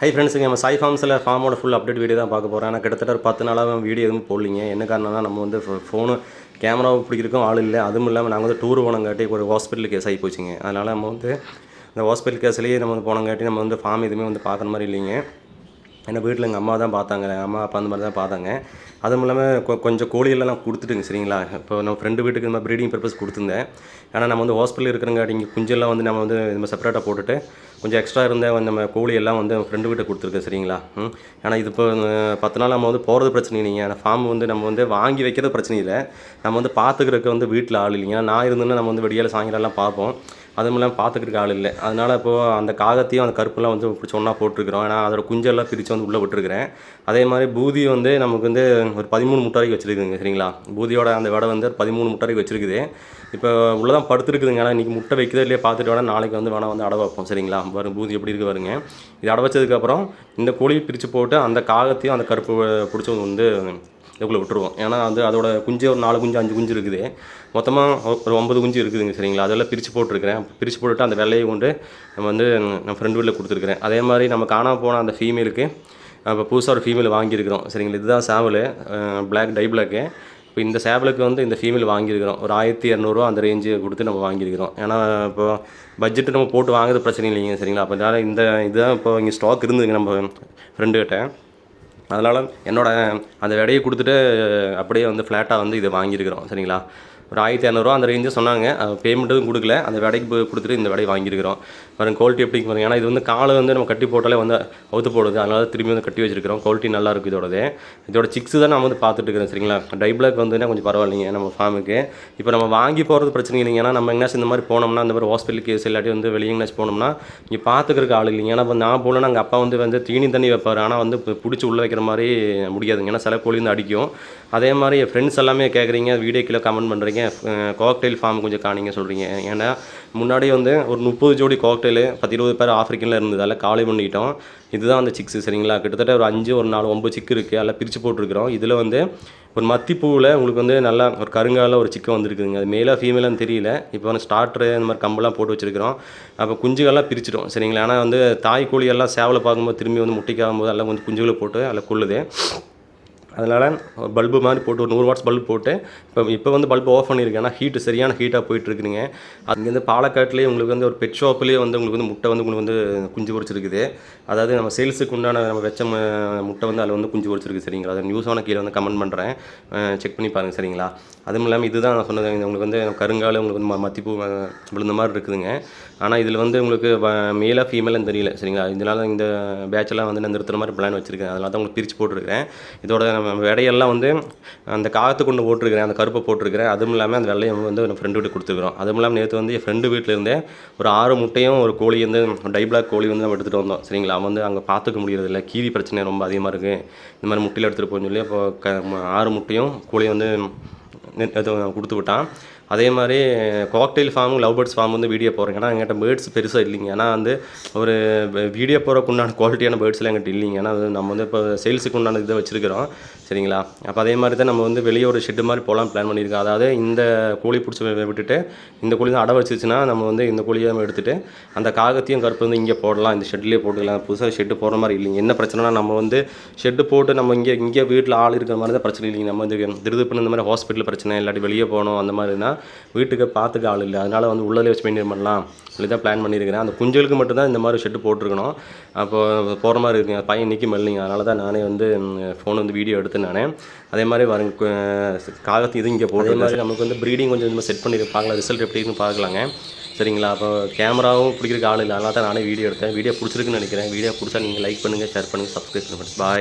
High ஃப்ரெண்ட்ஸுங்க நம்ம சாய் ஃபார்ம்ஸில் ஃபார்மோட ஃபுல் அப்டேட் வீடியோ தான் பார்க்க போகிறேன் ஆனால் கிட்டத்தட்ட ஒரு பத்து நாளாக வீடியோ எதுவும் போடலிங்க. என்ன காரணம்னா நம்ம வந்து ஃபோனு கேமரா பிடிக்கிறக்கும் ஆள் இல்லை. அதுவும் இல்லாமல் நாங்கள் வந்து டூர் போனங்காட்டி ஒரு ஹாஸ்பிட்டல் கேஸ் ஆகி போச்சுங்க. அதனால் நம்ம வந்து இந்த ஹாஸ்பிட்டல் கேஸ்லேயே நம்ம வந்து போனங்காட்டி நம்ம வந்து ஃபார்ம் எதுவுமே வந்து பார்க்குற மாதிரி இல்லைங்க. ஏன்னா வீட்டில் எங்கள் அம்மா தான் பார்த்தாங்க. அம்மா அப்பா அந்த மாதிரி தான் பார்த்தாங்க. அதுவும் இல்லாமல் கொ கொஞ்சம் கோழியெல்லாம் கொடுத்துட்டுங்க சரிங்களா? இப்போ நம்ம ஃப்ரெண்டு வீட்டுக்கு இந்த மாதிரி ப்ரீடிங் பர்பஸ் கொடுத்துருந்தேன். ஏன்னா நம்ம வந்து ஹாஸ்பிட்டல் இருக்கிறங்காட்டி இங்கே குஞ்செல்லாம் வந்து நம்ம வந்து இந்த மாதிரி செப்பரேட்டாக போட்டுட்டு கொஞ்சம் எக்ஸ்ட்ரா இருந்தால் நம்ம கோழி எல்லாம் வந்து ஃப்ரெண்டு வீட்டை கொடுத்துருக்கேன் சரிங்களா? ம். ஏன்னா இது இப்போ பத்து நாள் நம்ம வந்து போகிறது பிரச்சனை இல்லைங்க. ஆனால் ஃபார்ம் வந்து நம்ம வந்து வாங்கி வைக்கிறது பிரச்சனை இல்லை. நம்ம வந்து பார்த்துக்கிறதுக்கு வந்து வீட்டில் ஆள் இல்லைங்க. நான் இருந்தேன்னா நம்ம வந்து விடியால சாயங்காலம்லாம் பார்ப்போம். அதுவும் இல்லாமல் பார்த்துக்கிறதுக்கு ஆள் இல்லை. அதனால் இப்போது அந்த காகத்தையும் அந்த கருப்பெல்லாம் வந்து பிடிச்ச ஒன்றா போட்டிருக்கிறோம். ஏன்னா அதோட குஞ்செல்லாம் பிரித்து வந்து உள்ளே விட்டுருக்கிறேன். அதே மாதிரி பூதி வந்து நமக்கு வந்து ஒரு பதிமூணு முட்டை வரைக்கும் வச்சுருக்குங்க சரிங்களா? பூதியோட அந்த விடை வந்து ஒரு பதிமூணு முட்டை வரைக்கும் வச்சுருக்குது. இப்போ உள்ளே தான் படுத்துருக்குதுங்க. ஆனால் இன்றைக்கி முட்டை வைக்கிறதே இல்லையே பார்த்துட்டு வேணால் நாளைக்கு வந்து வேணால் வந்து அடை வைப்போம் சரிங்களா? வரும் பூதி எப்படி இருக்கு வருங்க இது அடை வச்சதுக்கப்புறம் இந்த கோழியை பிரித்து போட்டு அந்த காகத்தையும் அந்த கருப்பு பிடிச்சவங்க வந்து இதுக்குள்ளே விட்டுருவோம். ஏன்னா வந்து அதோட குஞ்சு ஒரு நாலு குஞ்சு அஞ்சு குஞ்சு இருக்குது. மொத்தமாக ஒரு ஒன்பது குஞ்சு இருக்குதுங்க சரிங்களா? அதெல்லாம் பிரித்து போட்டிருக்கிறேன். பிரித்து போட்டுட்டு அந்த வெள்ளையை கொண்டு நம்ம வந்து நம்ம ஃப்ரெண்ட் வீட்டில் கொடுத்துருக்குறேன். அதே மாதிரி நம்ம காணாமல் போன அந்த ஃபீமேலுக்கு இப்போ புதுசாக ஒரு ஃபீமேல் வாங்கியிருக்கிறோம் சரிங்களா? இதுதான் சேவல் பிளாக் டை பிளாக்கு இப்போ இந்த சேவலுக்கு வந்து இந்த ஃபீமேல் வாங்கியிருக்கிறோம். ஒரு ஆயிரத்தி இரநூறுவா அந்த ரேஞ்சு கொடுத்து நம்ம வாங்கியிருக்கிறோம். ஏன்னா இப்போ பட்ஜெட்டு நம்ம போட்டு வாங்குறது பிரச்சனை இல்லைங்க சரிங்களா? அப்போ இந்த இதுதான் இப்போ இங்கே ஸ்டாக் இருந்ததுங்க நம்ம ஃப்ரெண்டுக்கிட்ட அதனால் என்னோட அந்த விடையை கொடுத்துட்டு அப்படியே வந்து ஃப்ளாட்டாக வந்து இதை வாங்கியிருக்கிறோம். சரிங்களா? ஒரு ஆயிரத்தி இரநூறுவா அந்த ரேஞ்சு சொன்னாங்க. பேமெண்ட்டும் கொடுக்கல. அந்த விடைக்கு போய் கொடுத்துட்டு இந்த விடையை வாங்கியிருக்கிறோம். பாருங்க குவாலிட்டி எப்படி பாருங்க. ஏன்னா இது வந்து காலை வந்து நம்ம கட்டி போட்டாலே வந்து அவுத்து போடுது. அதனால திரும்பி வந்து கட்டி வச்சிருக்கிறோம். குவாலிட்டி நல்லா இருக்குது இதோடது. இதோட சிக்ஸ் தான் நான் வந்து பார்த்துட்டு இருக்கிறேன் சரிங்களா? டை பிளாக் வந்துன்னா கொஞ்சம் பரவாயில்லைங்க நம்ம ஃபார்முக்கு இப்போ நம்ம வாங்கி போகிறது பிரச்சனை இல்லைங்க. ஏன்னா நம்ம எங்கேயாச்சும் இந்த மாதிரி போனோம்னா இந்த மாதிரி ஹாஸ்பிட்டல் கேஸ் இல்லாட்டி வந்து வெளியே எங்கேயாச்சும் போனோம்னா இங்கே பார்த்துக்கிறதுக்கு ஆள் இல்லைங்க. ஏன்னா இப்போ நான் போகலன்னா எங்கள் அப்பா வந்து வந்து தீனி தண்ணி வைப்பார். ஆனால் வந்து இப்போ பிடிச்சி உள்ளே வைக்கிற மாதிரி முடியாதுங்க. ஏன்னா சில கோழி வந்து அடிக்கும். அதே மாதிரி என் ஃப்ரெண்ட்ஸ் எல்லாமே கேட்குறீங்க வீடியோ கீழே கமெண்ட் பண்ணுறீங்க காக்டெயில் ஃபார்ம் கொஞ்சம் காணிங்க சொல்கிறீங்க ஏன்னா முன்னாடி வந்து ஒரு முப்பது ஜோடி காக்டெயில் பத்து இருபது பேர் ஆஃப்ரிக்கனில் இருந்ததால் காலி பண்ணிட்டோம். இதுதான் அந்த சிக்ஸு சரிங்களா? கிட்டத்தட்ட ஒரு அஞ்சு ஒரு நாலு ஒம்பது சிக்கு இருக்குது எல்லாம் பிரித்து போட்டிருக்கிறோம். இதில் வந்து ஒரு மத்திப்பூவில் உங்களுக்கு வந்து நல்லா ஒரு கருங்கால ஒரு சிக்கன் வந்துருக்குதுங்க. அது மேலாக ஃபீமேலான்னு தெரியல. இப்போ வந்து ஸ்டார்டரு இந்த மாதிரி கம்பெல்லாம் போட்டு வச்சுருக்கிறோம். அப்போ குஞ்சுகள்லாம் பிரிச்சிடும் சரிங்களா? ஆனால் வந்து தாய் கோழியெல்லாம் சேவலை பார்க்கும்போது திரும்பி வந்து முட்டைக்காகும் போது எல்லாம் கொஞ்சம் குஞ்சுகளை போட்டு அதில் கொள்ளுது. அதனால் ஒரு பல்பு மாதிரி போட்டு ஒரு நூறு வாட்ஸ் பல்பு போட்டு இப்போ இப்போ வந்து பல்பு ஆஃப் பண்ணியிருக்கேன். ஹீட்டு சரியான ஹீட்டாக போயிட்டுருக்குங்க அங்கேருந்து பாலக்காட்டுலேயே உங்களுக்கு வந்து ஒரு பெட் ஷாப்லேயே வந்து உங்களுக்கு வந்து முட்டை வந்து உங்களுக்கு வந்து குஞ்சு பொறிச்சிருக்குது அதாவது நம்ம சேல்ஸுக்கு உண்டான நம்ம வச்ச முட்டை வந்து அதில் வந்து குஞ்சு பொறிச்சிருக்கு சரிங்களா? அது நியூஸான கீழே வந்து கமெண்ட் பண்ணுறேன் செக் பண்ணி பாருங்கள் சரிங்களா? அதுவும் இல்லாமல் இதுதான் நான் சொன்னது உங்களுக்கு வந்து கருங்கால உங்களுக்கு வந்து ம- மத்திப்பூ விழுந்த மாதிரி இருக்குதுங்க. ஆனால் இதில் வந்து உங்களுக்கு மேலாக ஃபீமேலாக தெரியல சரிங்களா? இதனால இந்த பேட்செல்லாம் வந்து நான் நிறுத்துகிற மாதிரி பிளான் வச்சுருக்கேன். அதனால தான் உங்களுக்கு பிரித்து போட்டிருக்கிறேன். இதோட விடையெல்லாம் வந்து அந்த காகத்து கொண்டு போட்டிருக்கிறேன் அந்த கருப்பை போட்டிருக்கிறேன். அதுவும் இல்லாமல் அந்த வெள்ளையை வந்து என் ஃப்ரெண்டு வீட்டுக்கு கொடுத்துருக்குறோம் அதுவும் இல்லாமல் நேற்று வந்து என் ஃப்ரெண்டு வீட்டில் இருந்தே ஒரு ஆறு முட்டையும் ஒரு கோழி வந்து டை பிளாக் கோழி வந்து நம்ம எடுத்துகிட்டு வந்தோம். சரிங்களா? அவன் வந்து அங்கே பார்த்துக்க முடியறதில்ல. கீரி பிரச்சனை ரொம்ப அதிகமாக இருக்குது இந்த மாதிரி முட்டையில் எடுத்துகிட்டு போகணும்னு சொல்லி அப்போ க ஆறு முட்டையும் கோழியை வந்து நெ- கொடுத்து விட்டான். அதே மாதிரி cocktail farm love birds farm வந்து வீடியோ போடுறேன். ஏன்னா எங்கிட்ட பேர்ட்ஸ் பெருசாக இல்லைங்க. ஏன்னா வந்து ஒரு வீடியோ போகிறக்கு உண்டான குவாலிட்டியான பேர்ட்ஸ்லாம் எங்கிட்ட இல்லைங்க. ஏன்னா அது நம்ம வந்து இப்போ சேல்ஸுக்கு உண்டான இதை வச்சுருக்கிறோம். சரிங்களா? அப்போ அதே மாதிரி தான் நம்ம வந்து வெளியே ஒரு ஷெட்டு மாதிரி போகலாம் பிளான் பண்ணியிருக்கோம். அதாவது இந்த கோழி பிடிச்சி விட்டுட்டு இந்த கோழி தான் அடை வச்சிச்சுன்னா நம்ம வந்து இந்த கோழியை நம்ம எடுத்துகிட்டு அந்த காகத்தையும் கருப்பு வந்து இங்கே போடலாம். இந்த ஷெட்லேயே போட்டுக்கலாம். புதுசாக ஷெட்டு போடுற மாதிரி இல்லைங்க. என்ன பிரச்சனைனா நம்ம வந்து ஷெட்டு போட்டு நம்ம இங்கே இங்கே வீட்டில் ஆள் இருக்கிற மாதிரி தான் பிரச்சனை இல்லைங்க. நம்ம வந்து திருதுப்புன்னு இந்த மாதிரி ஹாஸ்பிட்டல் பிரச்சனை இல்லாட்டி வெளியே போகணும் அந்த மாதிரினா வீட்டுக்கு பார்த்துக்க ஆள் இல்லை. அதனால் வந்து உள்ளே வச்சு மெயின்டைன் பண்ணலாம். சொல்லி தான் பிளான் பண்ணியிருக்கிறேன். அந்த குஞ்சலுக்கு மட்டும்தான் இந்த மாதிரி ஷெட்டு போட்டிருக்கணும். அப்போ போகிற மாதிரி இருக்குங்க பையன் நிற்க இல்லைங்க அதனால தான் நானே வந்து ஃபோன் வந்து வீடியோ எடுத்து நானே. அதே மாதிரி வரங்க காகத்து இது இங்கே போட்டு மாதிரி நமக்கு வந்து ப்ரீடிங் கொஞ்சம் இந்த செட் பண்ணி பார்க்கலாம். ரிசல்ட் எப்படி இருக்குன்னு பார்க்கலாங்க. சரிங்களா? அப்போ கேமராவும் பிடிக்கிறதுக்கு ஆள் இல்லை. அதனால தான் நானே வீடியோ எடுத்தேன். வீடியோ பிடிச்சிருக்குன்னு நினைக்கிறேன். வீடியோ பிடிச்சா நீங்கள் லைக் பண்ணுங்கள் ஷேர் பண்ணுங்கள் சப்ஸ்கிரைப் பண்ணுங்கள் பாய்